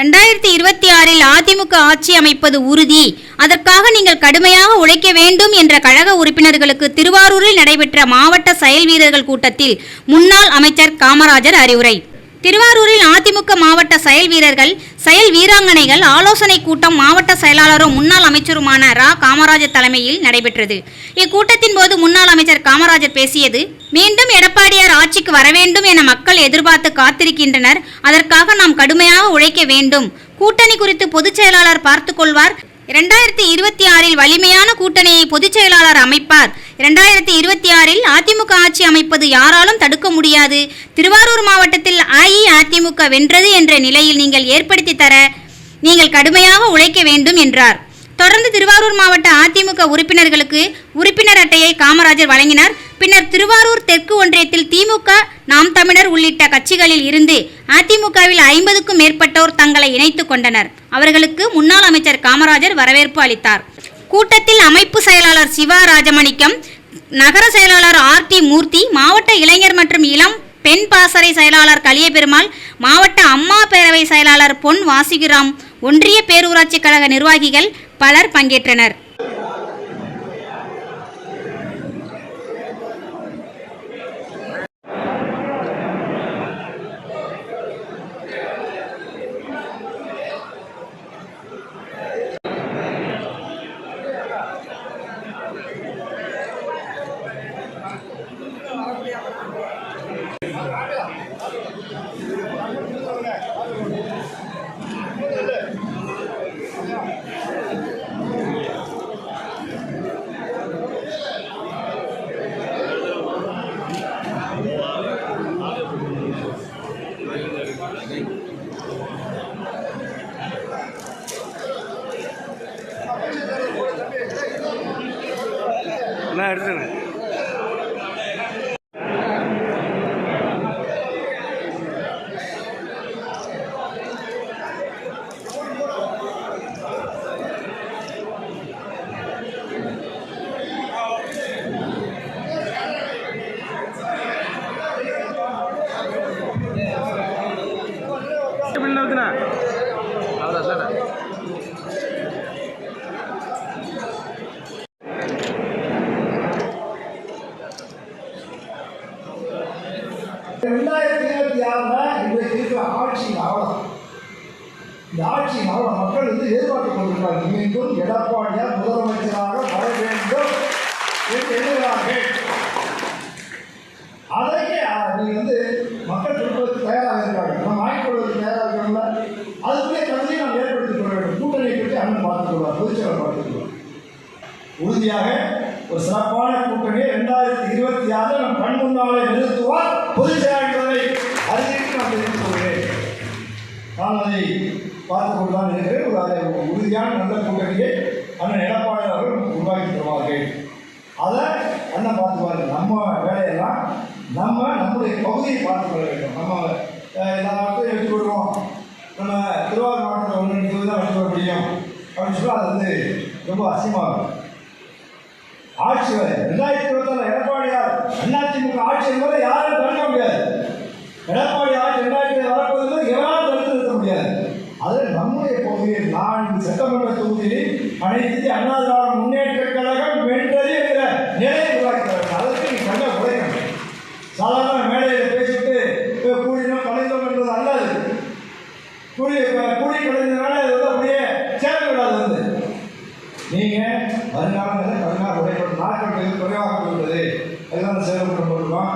ரெண்டாயிரத்தி இருபத்தி ஆறில் அதிமுக ஆட்சி அமைப்பது உறுதி. அதற்காக நீங்கள் கடுமையாக உழைக்க வேண்டும் என்ற கழக உறுப்பினர்களுக்கு திருவாரூரில் நடைபெற்ற மாவட்ட செயல் வீரர்கள் கூட்டத்தில் முன்னாள் அமைச்சர் காமராஜர் அறிவுரை. திருவாரூரில் அதிமுக மாவட்ட செயல் வீரர்கள் செயல் வீராங்கனைகள் ஆலோசனை கூட்டம் மாவட்ட செயலாளரும் முன்னாள் அமைச்சருமான ரா. காமராஜர் தலைமையில் நடைபெற்றது. இக்கூட்டத்தின் போது முன்னாள் அமைச்சர் காமராஜர் பேசியது மீண்டும் எடப்பாடியார் ஆட்சிக்கு வர வேண்டும் என மக்கள் எதிர்பார்த்து காத்திருக்கின்றனர். அதற்காக நாம் கடுமையாக உழைக்க வேண்டும். கூட்டணி குறித்து பொதுச் செயலாளர் பார்த்துக் கொள்வார். இரண்டாயிரத்தி இருபத்தி ஆறில் வலிமையான கூட்டணியை பொதுச் செயலாளர் அமைப்பார். இரண்டாயிரத்தி இருபத்தி ஆறில் அதிமுக ஆட்சி அமைப்பது யாராலும் தடுக்க முடியாது. திருவாரூர் மாவட்டத்தில் அஇஅதிமுக வென்றது என்ற நிலையில் நீங்கள் ஏற்படுத்தி தர நீங்கள் கடுமையாக உழைக்க வேண்டும் என்றார். தொடர்ந்து திருவாரூர் மாவட்ட அதிமுக உறுப்பினர்களுக்கு உறுப்பினர் அட்டையை காமராஜர் வழங்கினார். பின்னர் திருவாரூர் தெற்கு ஒன்றியத்தில் திமுக நாம் தமிழர் உள்ளிட்ட கட்சிகளில் இருந்து அதிமுகவில் ஐம்பதுக்கும் மேற்பட்டோர் தங்களை இணைத்துக் கொண்டனர். அவர்களுக்கு முன்னாள் அமைச்சர் காமராஜர் வரவேற்பு அளித்தார். கூட்டத்தில் அமைப்பு செயலாளர் சிவா ராஜமணிக்கம் நகர செயலாளர் ஆர் டி மூர்த்தி மாவட்ட இளைஞர் மற்றும் இளம் பெண் பாசறை செயலாளர் கலியபெருமாள் மாவட்ட அம்மா பேரவை செயலாளர் பொன் வாசிகிராம் ஒன்றிய பேரூராட்சி கழக நிர்வாகிகள் பலர் பங்கேற்றனர். நான் எடுத்துங்க பின்ன ஊத்துனா அவ்வளோ சார் ரெண்டாயிரத்தி இருபத்தி ஆறுல இன்றைக்கு இருக்கிற ஆட்சி அவலம் இந்த ஆட்சி அவலம் மக்கள் வந்து எதிர்பார்த்து கொண்டிருக்கிறார்கள். மீண்டும் எடப்பாடியார் முதலமைச்சராக வர வேண்டும் என்று எண்ணுகிறார்கள். அதையே அஹ், வந்து மக்கள் கொடுப்பதற்கு தயாராக இருக்காங்க நம்ம வாங்கிக் கொள்வதற்கு தயாராக இருக்கணும்ல அதுக்குள்ளே தகுதியை நாம் ஏற்படுத்திக் கொள்ள வேண்டும். கூட்டணியை பற்றி அண்ணன் பார்த்துக் கொள்வார் பொதுச்செயலர் பார்த்துக் கொள்வார். உறுதியாக ஒரு சிறப்பான கூட்டணியை இரண்டாயிரத்தி இருபத்தி ஆறில் நம் கண் முன்னாலே நிறுத்துவார் பொதுச் அதை பார்த்துக் கொண்டுதான் இருக்கிறேன் ஒரு அதை உறுதியான நல்ல கூட்டணியை அண்ணன் எடப்பாடி அவர்கள் உருவாக்கி தருவார்கள். அதை அண்ணன் பார்த்துக்குவார்கள் நம்ம வேலையெல்லாம் நம்ம நம்முடைய பகுதியை பார்த்துக்கொள்ள வேண்டும். நம்ம எல்லாத்தையும் எல்லா இடத்தையும் நம்ம திருவாரூர் மாவட்டத்தில் ஒன்று நிற்கிறது தான் எடுத்து வர முடியும். அப்படின்னு சொல்லி அது வந்து ரொம்ப அசியமாகும் ஆட்சி ரெண்டாயிரத்தி இருபத்தாறு எடப்பாடியார் அண்ணா ஆட்சி என்பதை யாரும் தடுக்க முடியாது எடப்பாடி ஆட்சி ரெண்டாயிரத்தி வரப்போது எவராலும் தடுத்து நிறுத்த முடியாது அதில் நம்முடைய நான் நான்கு சட்டமன்ற தொகுதியில் அனைத்து அண்ணா திராவிட முன்னேற்ற கழகம் வென்றது என்கிற நிலையை உருவாக்கிறார்கள் அதற்கு நீ கண்ண உடைக்கணும் சாதாரண மேடையில் பேசிட்டு கூடினோம் கலைந்தோம் என்பது அல்லது கூடி கூடி கலைந்ததுனால இது வந்து அப்படியே சேர்க்க விடாது வந்து. நீங்கள் வருங்காலங்களில் கடுமையாக உடைப்படும் நாட்கள் மிக குறைவாக உள்ளது அதுதான் செயல்பட்டு கொண்டிருக்கோம்